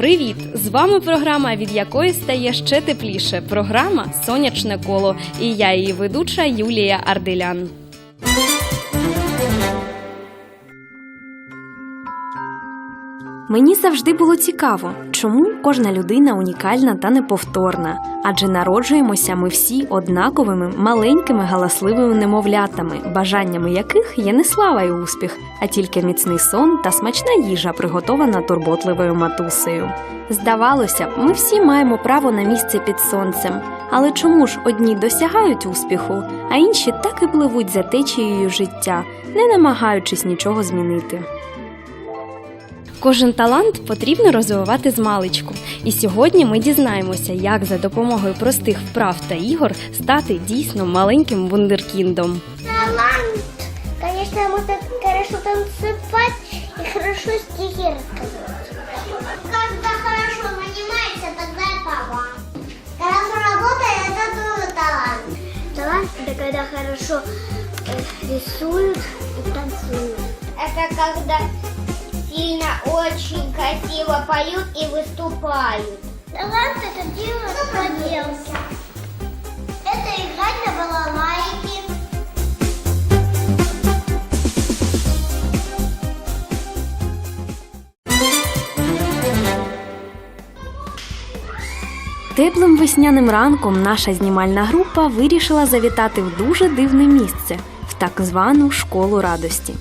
Привіт! З вами програма, від якої стає ще тепліше. Програма Сонячне коло. І я її ведуча Юлія Арделян. Мені завжди було цікаво, чому кожна людина унікальна та неповторна, адже народжуємося ми всі однаковими маленькими галасливими немовлятами, бажаннями яких є не слава і успіх, а тільки міцний сон та смачна їжа, приготована турботливою матусею. Здавалося б, ми всі маємо право на місце під сонцем. Але чому ж одні досягають успіху, а інші так і пливуть за течією життя, не намагаючись нічого змінити? Кожен талант потрібно розвивати з маличку. І сьогодні ми дізнаємося, як за допомогою простих вправ та ігор стати дійсно маленьким вундеркіндом. Талант. Конечно, можно хорошо танцевать и хорошо стихи рассказывать. Когда хорошо занимается, тогда это талант. Хорошо работает, это тоже талант. Талант – это когда хорошо э, рисуют и танцуют. Это когда сильно очень красиво поют и выступают. Талант – это делать поделки. Это играть на балалайке. Теплим весняним ранком наша знімальна група вирішила завітати в дуже дивне місце в так звану школу радості.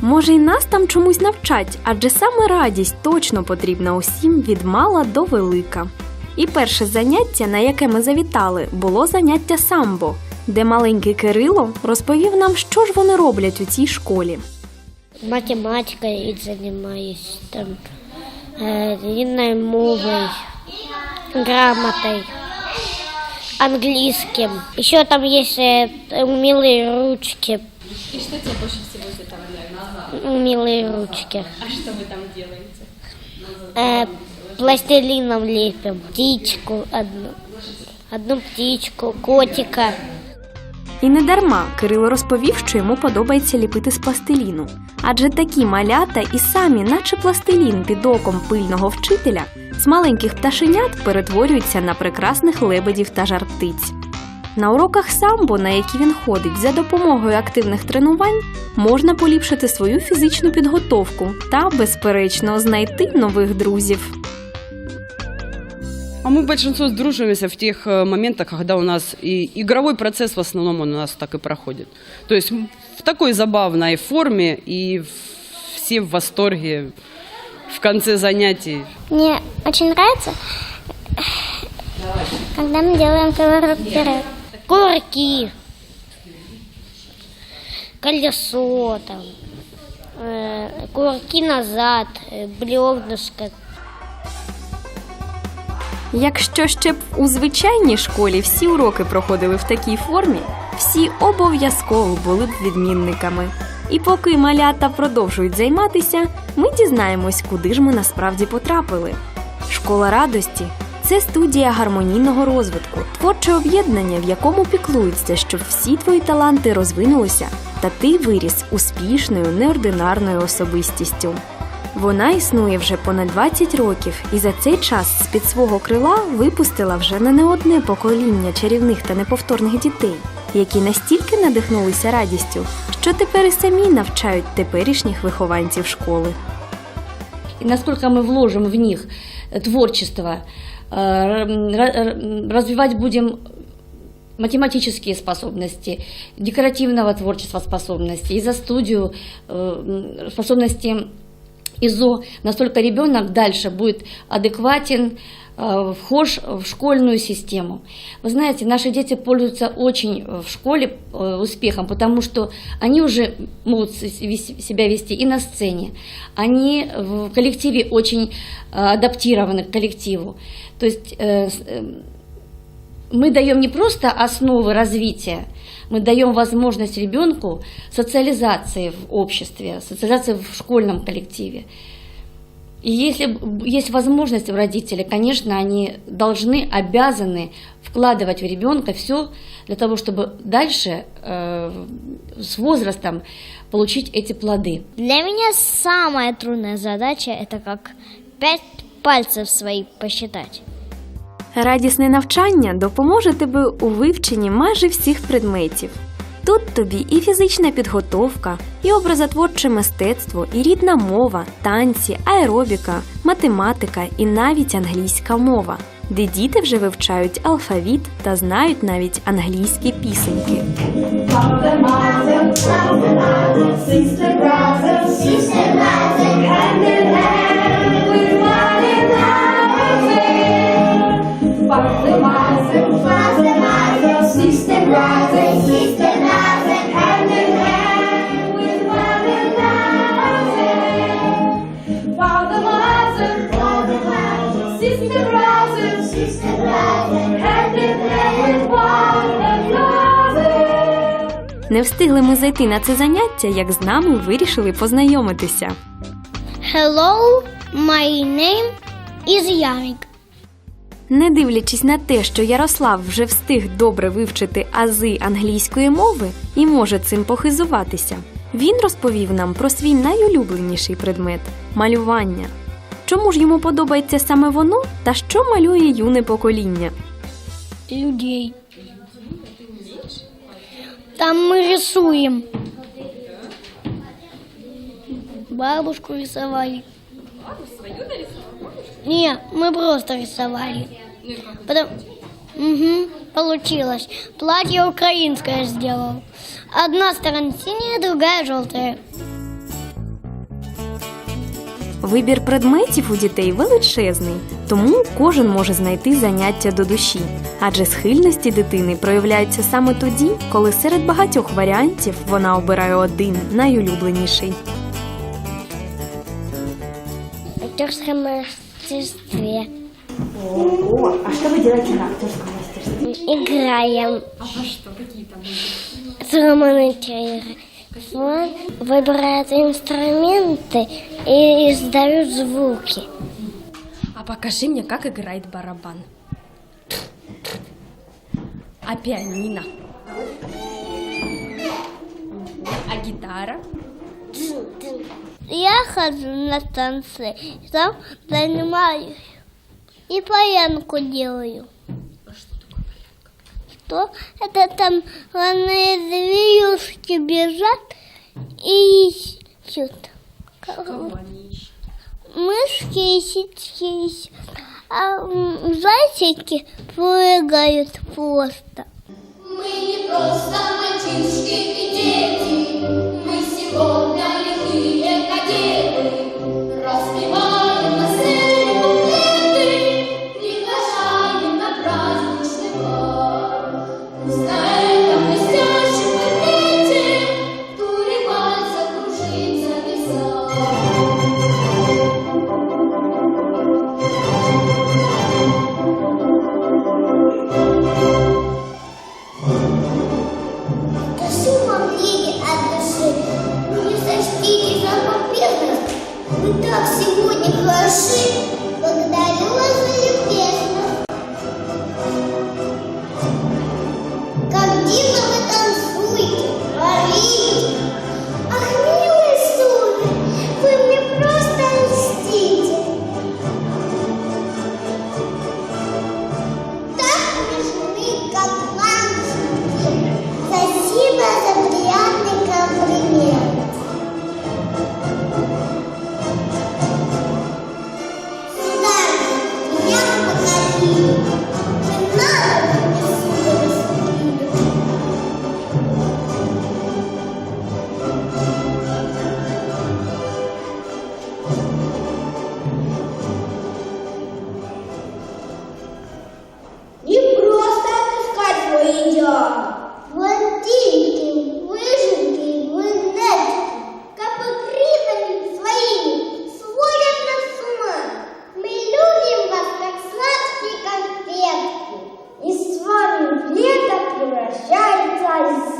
Може, й нас там чомусь навчать, адже саме радість точно потрібна усім від мала до велика. І перше заняття, на яке ми завітали, було заняття самбо, де маленький Кирило розповів нам, що ж вони роблять у цій школі. математикой занимаюсь, там, э, рідною мовою, грамотой, английским. Еще там есть э, умелые ручки. І що тебе більше всього з цього Умелые ручки. А що ви там робите? Э, пластилином лепим. Птичку одну. Одну птичку, котика. І не дарма Кирило розповів, що йому подобається ліпити з пластиліну. Адже такі малята і самі, наче пластилін під оком пильного вчителя, з маленьких пташенят перетворюються на прекрасних лебедів та жарптиць. На уроках самбо, на які він ходить, за допомогою активних тренувань можна поліпшити свою фізичну підготовку та, безперечно, знайти нових друзів. А мы большинство сдруживаемся в тех э, моментах, когда у нас и игровой процесс в основном он у нас так и проходит. То есть м, в такой забавной форме и в- все в восторге в конце занятий. Мне очень нравится, когда мы делаем поворот вперед. Курки. Колесо там. э, курки назад, э, бревнышко. Якщо ще б у звичайній школі всі уроки проходили в такій формі, всі обов'язково були б відмінниками. І поки малята продовжують займатися, ми дізнаємось, куди ж ми насправді потрапили. Школа радості це студія гармонійного розвитку, творче об'єднання, в якому піклуються, щоб всі твої таланти розвинулися, та ти виріс успішною, неординарною особистістю. Вона існує вже понад 20 років і за цей час з-під свого крила випустила вже не, не одне покоління чарівних та неповторних дітей, які настільки надихнулися радістю, що тепер і самі навчають теперішніх вихованців школи. и насколько мы вложим в них э, творчество, э, р- р- развивать будем математические способности, декоративного творчества способности, и за студию э, способности ИЗО, настолько ребенок дальше будет адекватен, э, вхож в школьную систему. Вы знаете, наши дети пользуются очень э, в школе э, успехом, потому что они уже могут себя вести и на сцене. Они в коллективе очень э, адаптированы к коллективу. То есть э, э, мы даем не просто основы развития, мы даем возможность ребенку социализации в обществе, социализации в школьном коллективе. И если б- есть возможность у родителей, конечно, они должны, обязаны вкладывать в ребенка все для того, чтобы дальше э, с возрастом получить эти плоды. Для меня самая трудная задача это как пять пальцев свои посчитать. Радісне навчання допоможе тебе у вивченні майже всіх предметів. Тут тобі і фізична підготовка, і образотворче мистецтво, і рідна мова, танці, аеробіка, математика і навіть англійська мова, де діти вже вивчають алфавіт та знають навіть англійські пісеньки. Не встигли ми зайти на це заняття, як з нами вирішили познайомитися. Hello, my name is Ярик. Не дивлячись на те, що Ярослав вже встиг добре вивчити ази англійської мови і може цим похизуватися, він розповів нам про свій найулюбленіший предмет малювання. Чому ж йому подобається саме воно та що малює юне покоління? Людей. Там мы рисуем. Бабушку рисовали. Не, мы просто рисовали. Потом... Мгм, получилось. Платье украинское сделал. Одна сторона синяя, другая желтая. Вибір предметів у дітей величезний, тому кожен може знайти заняття до душі, адже схильності дитини проявляються саме тоді, коли серед багатьох варіантів вона обирає один найулюбленіший. актерском мастерстве. О, а что вы делаете на актерском мастерстве? Играем. А во что? Какие там игры? Вот, выбирают инструменты и издают звуки. А покажи мне, как играет барабан. А пианино? А гитара? Я хожу на танцы, там занимаюсь и паянку делаю. Что это там главные зверюшки бежат и ищут. Ищут? Мышки и ситки ищут, а зайчики прыгают просто. Мы не просто мальчишки и дети, мы сегодня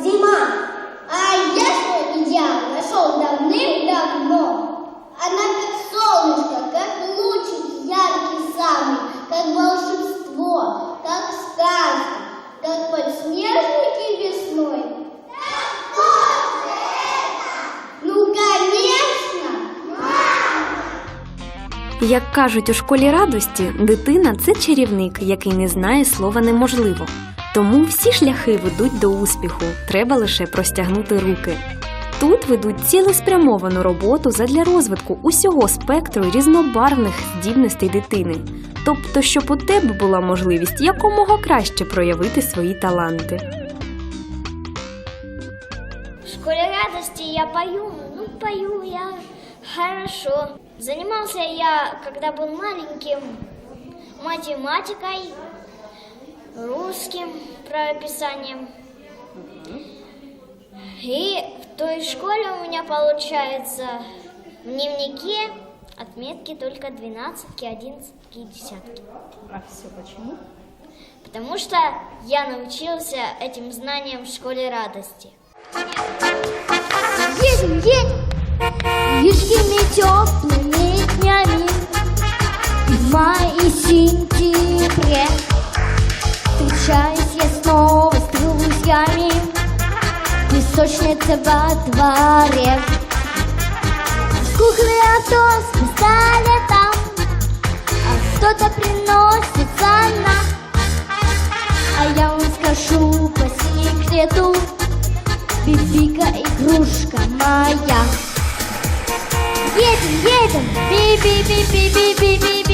зима. А я и я нашел давным-давно. Она как солнышко, как лучик яркий самый, как волшебство, как сказка, как подснежники весной. Ну, Як кажуть у школі радості, дитина це чарівник, який не знає слова неможливо. Тому всі шляхи ведуть до успіху, треба лише простягнути руки. Тут ведуть цілеспрямовану роботу задля розвитку усього спектру різнобарвних здібностей дитини, тобто, щоб у тебе була можливість якомога краще проявити свої таланти. В школе радости я пою, ну пою я хорошо. Занимался я, когда был маленьким, математикой, русским прописанием. И в той школе у меня получается в дневнике отметки только двенадцатки, одиннадцатки и десятки. А все почему? Потому что я научился этим знаниям в школе радости. Едем, едем Южными теплыми днями В мае и сентябре Песочница во дворе Куклы авто стали там А кто-то приносит нам а я вам скажу по секрету Бибика игрушка моя. Едем, едем, би-би-би-би-би-би-би-бика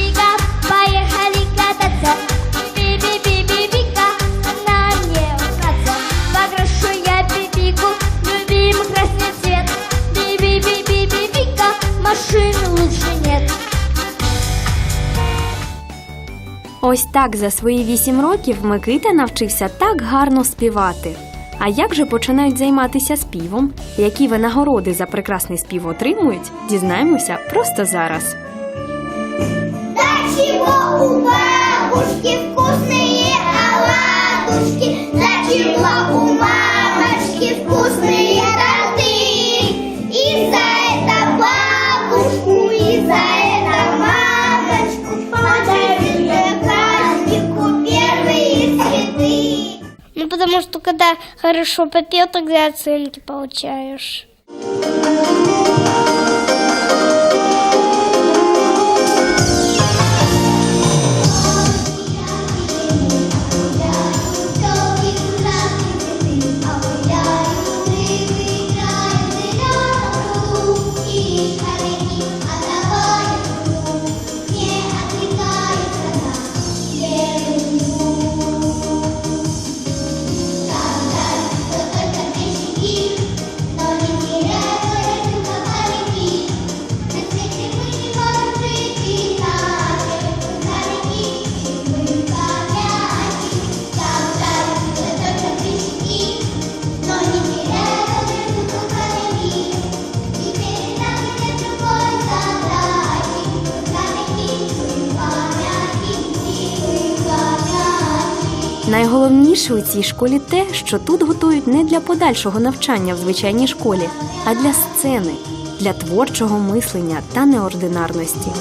Ось так за свої вісім років Микита навчився так гарно співати. А як же починають займатися співом? Які винагороди за прекрасний спів отримують? Дізнаємося просто зараз. Да чего у бабушки вкусные оладушки, да чего у мамочки вкусные потому что когда хорошо попел, тогда оценки получаешь. Найголовніше у цій школі те, що тут готують не для подальшого навчання в звичайній школі, а для сцени, для творчого мислення та неординарності.